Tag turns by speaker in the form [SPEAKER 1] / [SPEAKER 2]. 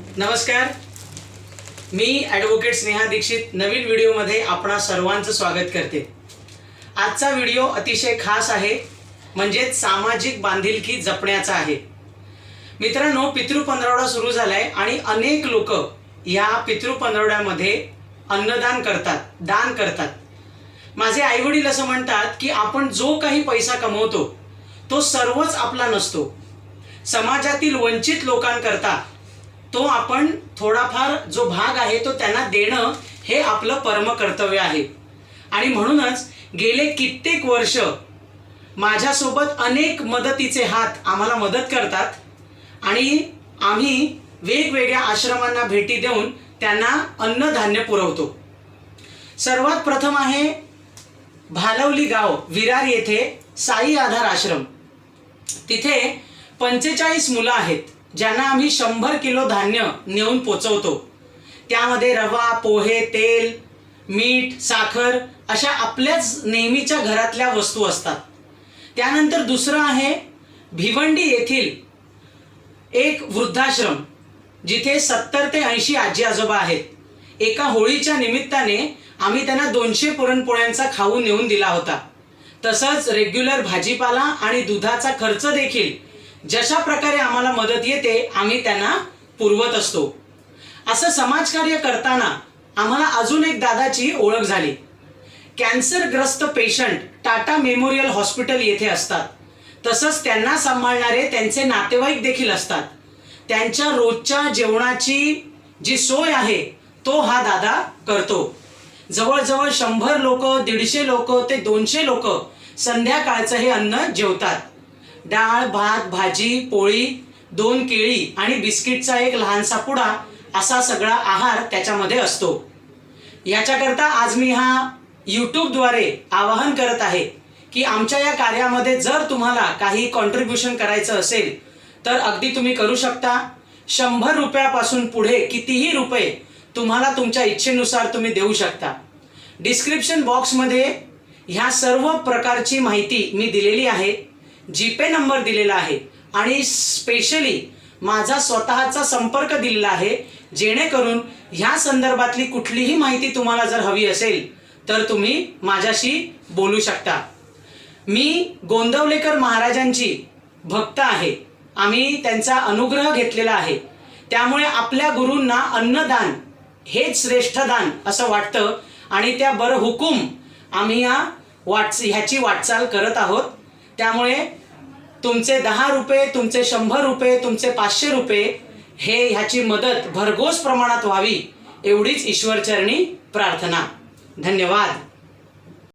[SPEAKER 1] नमस्कार. मी ॲडव्होकेट स्नेहा दीक्षित नवीन व्हिडिओमध्ये आपणा सर्वांचं स्वागत करते. आजचा व्हिडिओ अतिशय खास आहे म्हणजेच सामाजिक बांधिलकी जपण्याचा आहे. मित्रांनो पितृ पंधरवडा सुरू झालाय आणि अनेक लोक या पितृ पंधरवड्यामध्ये अन्नदान करतात दान करतात. माझे आईवडील असं म्हणतात की आपण जो काही पैसा कमवतो तो सर्वच आपला नसतो. समाजातील वंचित लोकांकरता तो आपण थोडाफार जो भाग आहे तो त्यांना देणं हे आपलं परम कर्तव्य आहे. आणि म्हणूनच गेले कित्येक वर्ष माझ्यासोबत अनेक मदतीचे हात आम्हाला मदत करतात आणि आम्ही वेगवेगळ्या आश्रमांना भेटी देऊन त्यांना अन्नधान्य पुरवतो. सर्वात प्रथम आहे भालवली गाव विरार येथे साई आधार आश्रम. तिथे पंचेचाळीस मुलं आहेत. ज्यांना आम्ही शंभर किलो धान्य नेऊन पोचवतो. त्यामध्ये रवा पोहे तेल मीठ साखर अशा आपल्याच नेहमीच्या घरातल्या वस्तू असतात. त्यानंतर दुसरं आहे भिवंडी येथील एक वृद्धाश्रम जिथे सत्तर ते ऐंशी आजी आजोबा आहेत. एका होळीच्या निमित्ताने आम्ही त्यांना दोनशे पुरणपोळ्यांचा खाऊ नेऊन दिला होता. तसंच रेग्युलर भाजीपाला आणि दुधाचा खर्च देखील जशा प्रकारे आम्हाला मदत येते आम्ही त्यांना पुरवत असतो. असं समाजकार्य करताना आम्हाला अजून एक दादाची ओळख झाली. कॅन्सरग्रस्त पेशंट टाटा मेमोरियल हॉस्पिटल येथे असतात. तसंच त्यांना सांभाळणारे त्यांचे नातेवाईक देखील असतात. त्यांच्या रोजच्या जेवणाची जी सोय आहे तो हा दादा करतो. जवळजवळ शंभर लोक दीडशे लोक ते दोनशे लोक संध्याकाळचं हे अन्न जेवतात. डाळ भात भाजी पोळी दोन केळी आणि बिस्किटचा एक लहानसा पुडा असा सगळा आहार त्याच्यामध्ये असतो. याच्याकरता आज मी हा यूट्यूबद्वारे आवाहन करत आहे की आमच्या या कार्यामध्ये जर तुम्हाला काही कॉन्ट्रीब्युशन करायचं असेल तर अगदी तुम्ही करू शकता. शंभर रुपयापासून पुढे कितीही रुपये तुम्हाला तुमच्या इच्छेनुसार तुम्ही देऊ शकता. डिस्क्रिप्शन बॉक्समध्ये ह्या सर्व प्रकारची माहिती मी दिलेली आहे. जीपे नंबर दिलेला आहे. आणि स्पेशली माझा स्वतःचा संपर्क दिलेला आहे. जेणेकरून ह्या संदर्भातली कुठलीही माहिती तुम्हाला जर हवी असेल तर तुम्ही माझ्याशी बोलू शकता. मी गोंदवलेकर महाराजांची भक्त आहे. आम्ही त्यांचा अनुग्रह घेतलेला आहे. त्यामुळे आपल्या गुरूंना अन्नदान हेच श्रेष्ठ दान असं वाटतं. आणि त्या बरं हुकूम आम्ही या वाट ह्याची वाटचाल करत आहोत. त्यामुळे तुमचे दहा रुपये तुमचे शंभर रुपये तुमचे पाचशे रुपये हे ह्याची मदत भरघोस प्रमाणात व्हावी एवढीच ईश्वरचरणी प्रार्थना. धन्यवाद.